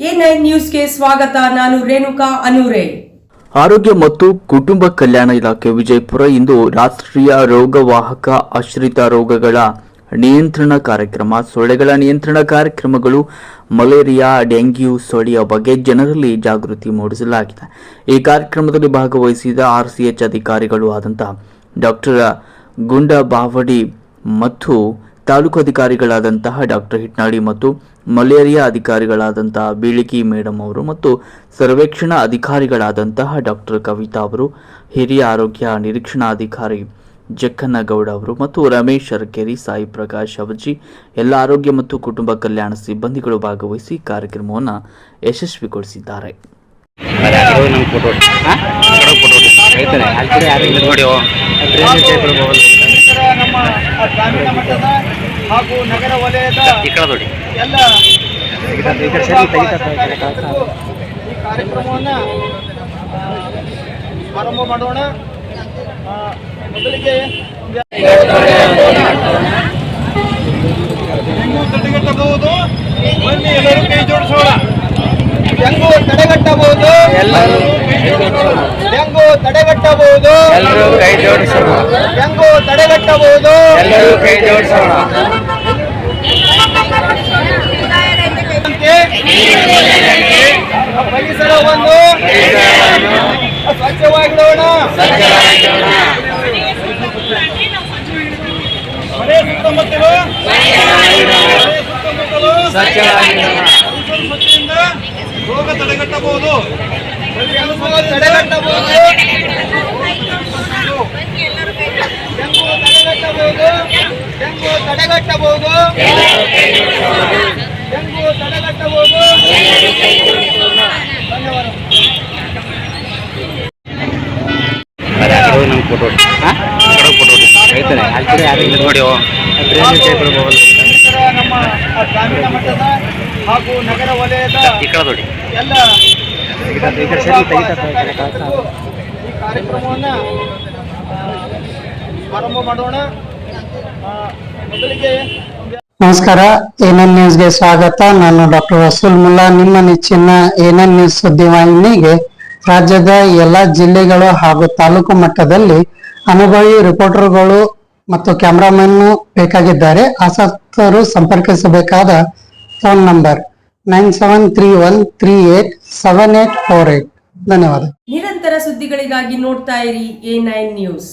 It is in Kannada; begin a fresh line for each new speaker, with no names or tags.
ನ್ಯೂಸ್ಗೆ ಸ್ವಾಗತ, ನಾನು ರೇಣುಕಾ ಅನೂರೆ.
ಆರೋಗ್ಯ ಮತ್ತು ಕುಟುಂಬ ಕಲ್ಯಾಣ ಇಲಾಖೆ ವಿಜಯಪುರ ಇಂದು ರಾಷ್ಟ್ರೀಯ ರೋಗವಾಹಕ ಆಶ್ರಿತ ರೋಗಗಳ ನಿಯಂತ್ರಣ ಕಾರ್ಯಕ್ರಮ, ಸೊಳ್ಳೆಗಳ ನಿಯಂತ್ರಣ ಕಾರ್ಯಕ್ರಮಗಳು, ಮಲೇರಿಯಾ, ಡೆಂಗ್ಯೂ, ಸೊಳ್ಳೆಯ ಬಗ್ಗೆ ಜನರಲ್ಲಿ ಜಾಗೃತಿ ಮೂಡಿಸಲಾಗಿದೆ. ಈ ಕಾರ್ಯಕ್ರಮದಲ್ಲಿ ಭಾಗವಹಿಸಿದ ಆರ್ಸಿಎಚ್ ಅಧಿಕಾರಿಗಳು ಆದಂತಹ ಡಾಕ್ಟರ್ ಗುಂಡ ಬಾವಡಿ ಮತ್ತು ತಾಲೂಕು ಅಧಿಕಾರಿಗಳಾದಂತಹ ಡಾಕ್ಟರ್ ಹಿಟ್ನಾಡಿ ಮತ್ತು ಮಲೇರಿಯಾ ಅಧಿಕಾರಿಗಳಾದಂತಹ ಬೀಳಿಕಿ ಮೇಡಮ್ ಅವರು ಮತ್ತು ಸರ್ವೇಕ್ಷಣಾ ಅಧಿಕಾರಿಗಳಾದಂತಹ ಡಾಕ್ಟರ್ ಕವಿತಾ ಅವರು, ಹಿರಿಯ ಆರೋಗ್ಯ ನಿರೀಕ್ಷಣಾಧಿಕಾರಿ ಜಕ್ಕನ್ನಗೌಡ ಅವರು ಮತ್ತು ರಮೇಶ್ ಅರಕೇರಿ, ಸಾಯಿ ಪ್ರಕಾಶ್ ಅವಜಿ, ಎಲ್ಲ ಆರೋಗ್ಯ ಮತ್ತು ಕುಟುಂಬ ಕಲ್ಯಾಣ ಸಿಬ್ಬಂದಿಗಳು ಭಾಗವಹಿಸಿ ಕಾರ್ಯಕ್ರಮವನ್ನು ಯಶಸ್ವಿಗೊಳಿಸಿದ್ದಾರೆ.
ನಮ್ಮ
ಗ್ರಾಮೀಣ ಮಟ್ಟದ ಹಾಗೂ ನಗರ ವಲಯದ ಎಲ್ಲ
ಈ
ಕಾರ್ಯಕ್ರಮವನ್ನು ಆರಂಭ ಮಾಡೋಣ. ಮೊದಲಿಗೆ ಡೆಂಗು ತಡೆಗಟ್ಟಬಹುದು ಬನ್ನಿ ಎಲ್ಲರೂ ಕೈ ಜೋಡಿಸೋಣ. ಡೆಂಗು ತಡೆಗಟ್ಟಬಹುದು
ಎಲ್ಲರೂ
ಡೆಂಗು ತಡೆಗಟ್ಟಬಹುದು
ಎಲ್ಲರೂ ಕೈ ಜೋಡಿಸೋಣ
ಡೆಂಗು ತಡೆಗಟ್ಟಬಹುದು
ಎಲ್ಲರೂ ಕೈ ಜೋಡಿಸೋಣ.
ಪರಿಸರವನ್ನು ಸ್ವಚ್ಛವಾಗಿಡೋಣ. ಮನೆ ಸುತ್ತಮುತ್ತಲು ಮನೆ ಸುತ್ತಮುತ್ತಲು ಪರಿಸರ ಸ್ವಚ್ಛತೆಯಿಂದ ರೋಗ ತಡೆಗಟ್ಟಬಹುದು ತಡೆಗಟ್ಟಬಹುದು ಡೆಂಗು ತಡೆಗಟ್ಟಬಹುದು ಡೆಂಗು ಡೆಂಗು
ಕಡೆ ಯಾರು ಇಲ್ಲ ನೋಡಿ
ನಮ್ಮ ಗ್ರಾಮೀಣ ಮಟ್ಟದ ಹಾಗೂ ನಗರ ವಲಯದ
ನೋಡಿ
ಎಲ್ಲ
ಈ
ಕಾರ್ಯಕ್ರಮವನ್ನು ಆರಂಭ ಮಾಡೋಣ. ಮೊದಲಿಗೆ
ನಮಸ್ಕಾರ, ಎನ್ಎನ್ ನ್ಯೂಸ್ಗೆ ಸ್ವಾಗತ. ನಾನು ಡಾಕ್ಟರ್ ವಸೂಲ್ ಮುಲ್ಲಾ. ನಿಮ್ಮ ನೆಚ್ಚಿನ ಏನನ್ ನ್ಯೂಸ್ ಸುದ್ದಿವಾಹಿನಿಗೆ ರಾಜ್ಯದ ಎಲ್ಲ ಜಿಲ್ಲೆಗಳು ಹಾಗೂ ತಾಲೂಕು ಮಟ್ಟದಲ್ಲಿ ಅನುಭವಿ ರಿಪೋರ್ಟರ್ಗಳು ಮತ್ತು ಕ್ಯಾಮ್ರಾಮನ್ ಬೇಕಾಗಿದ್ದಾರೆ. ಆಸಕ್ತರು ಸಂಪರ್ಕಿಸಬೇಕಾದ phone number nine seven three one three eight seven eight four eight. ಧನ್ಯವಾದ.
ನಿರಂತರ ಸುದ್ದಿಗಳಿಗಾಗಿ ನೋಡ್ತಾ ಇರಿ ಎ ನ್ಯೂಸ್.